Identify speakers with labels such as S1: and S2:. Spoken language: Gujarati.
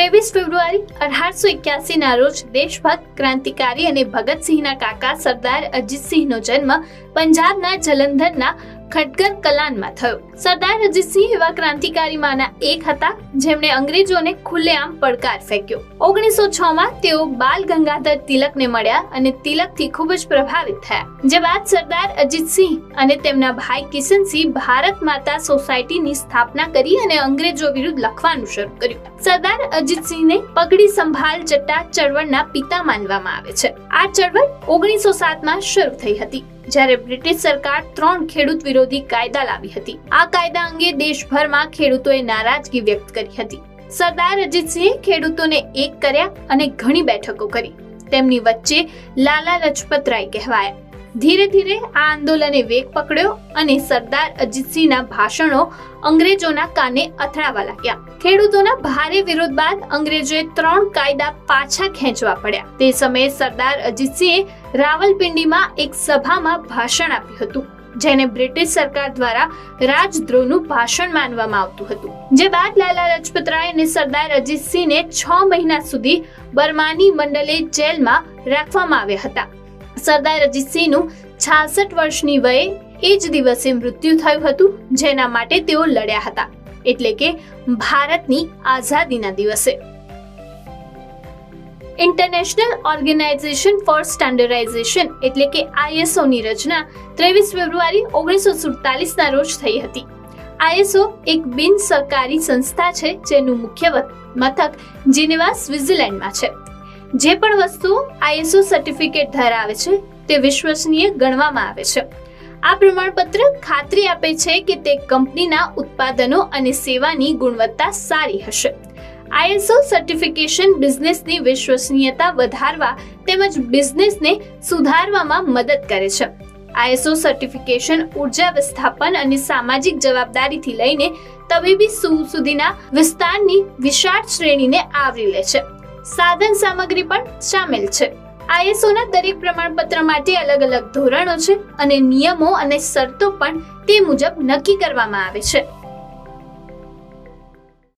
S1: ત્રેવીસ ફેબ્રુઆરી અઢારસો એક્યાસી ના રોજ દેશભક્ત ક્રાંતિકારી અને ભગતસિંહના કાકા સરદાર અજીતસિંહનો જન્મ પંજાબના જલંધરના ખટગર કલાનમાં થયો. સરદાર અજીતસિંહ એવા ક્રાંતિકારીમાંના એક હતા, જેમણે અંગ્રેજોને ખુલ્લેઆમ પડકાર ફેંક્યો. ઓગણીસો છ માં તેઓ બાલ ગંગાધર તિલકને મળ્યા અને તિલકથી ખૂબ જ પ્રભાવિત થયા. જે બાદ સરદાર અજીતસિંહ અને તેમના ભાઈ કિશનસિંહ ભારત માતા સોસાયટીની સ્થાપના કરી અને અંગ્રેજો વિરુદ્ધ લખવાનું શરૂ કર્યું. સરદાર અજીતસિંહને પગડી સંભાળ ચટ્ટા ચળવળના પિતા માનવામાં આવે છે. આ ચળવળ ઓગણીસો સાતમાં શરૂ થઈ હતી, જ્યારે બ્રિટિશ સરકાર ત્રણ ખેડૂત વિરોધી કાયદા લાવી હતી. આ કાયદા અંગે દેશભરમાં ખેડૂતોએ નારાજગી વ્યક્ત કરી હતી. સરદાર અજીતસિંહે ખેડૂતોને એક કર્યા અને ઘણી બેઠકો કરી. તેમની વચ્ચે લાલા લજપત રાય કહેવાયા. ધીરે ધીરે આ આંદોલને વેગ પકડ્યો અને સરદાર અજીતસિંહના ભાષણો અંગ્રેજોના કાને અથડાવા લાગ્યા. ખેડૂતોના ભારે વિરોધ બાદ અંગ્રેજોએ ત્રણ કાયદા પાછા ખેંચવા પડ્યા. તે સમયે સરદાર અજીતસિંહે રાવલપિંડીમાં એક સભામાં ભાષણ આપ્યું હતું. જેને બ્રિટિશ સરકાર દ્વારા રાજદ્રોહનું ભાષણ માનવામાં આવતું હતું. જે બાદ લાલા લજપત રાય અને સરદાર અજીતસિંહને છ મહિના સુધી બર્માની મંડલે જેલમાં રાખવામાં આવ્યા હતા. સરદાર અજીતસિંહનું છાસઠ વર્ષની વયે એ જ દિવસે મૃત્યુ થયું હતું, જેના માટે તેઓ લડ્યા હતા. એટલે કે ભારતની આઝાદીના દિવસે. ઇન્ટરનેશનલ ઓર્ગેનાઇઝેશન ફોર સ્ટાન્ડર્ડાઇઝેશન એટલે કે આઈએસઓ ની રચના ત્રેવીસ ફેબ્રુઆરી ઓગણીસો સુડતાલીસ ના રોજ થઈ હતી. આઈએસઓ એક બિન સરકારી સંસ્થા છે, જેનું મુખ્ય મથક જીનેવા સ્વિટ્ઝરલેન્ડમાં છે. જે પણ વસ્તુઓ આઈએસઓ સર્ટિફિકેટ ધરાવે છે, તે વિશ્વસનીય ગણવામાં આવે છે. આ પ્રમાણપત્ર ખાતરી આપે છે કે તે કંપનીના ઉત્પાદનો અને સેવાની ગુણવત્તા સારી હશે. આઈએસઓ સર્ટિફિકેશન બિઝનેસની વિશ્વસનીયતા વધારવા તેમજ બિઝનેસને સુધારવામાં મદદ કરે છે. આઈએસઓ સર્ટિફિકેશન ઊર્જા વિસ્થાપન અને સામાજિક જવાબદારીથી લઈને તબીબી સુધીના વિસ્તારની વિશાળ શ્રેણીને આવરી લે છે. સાધન સામગ્રી પણ સામેલ છે. આઈએસઓના દરેક પ્રમાણપત્ર માટે અલગ અલગ ધોરણો છે અને નિયમો અને શરતો પણ તે મુજબ નક્કી કરવામાં આવે છે.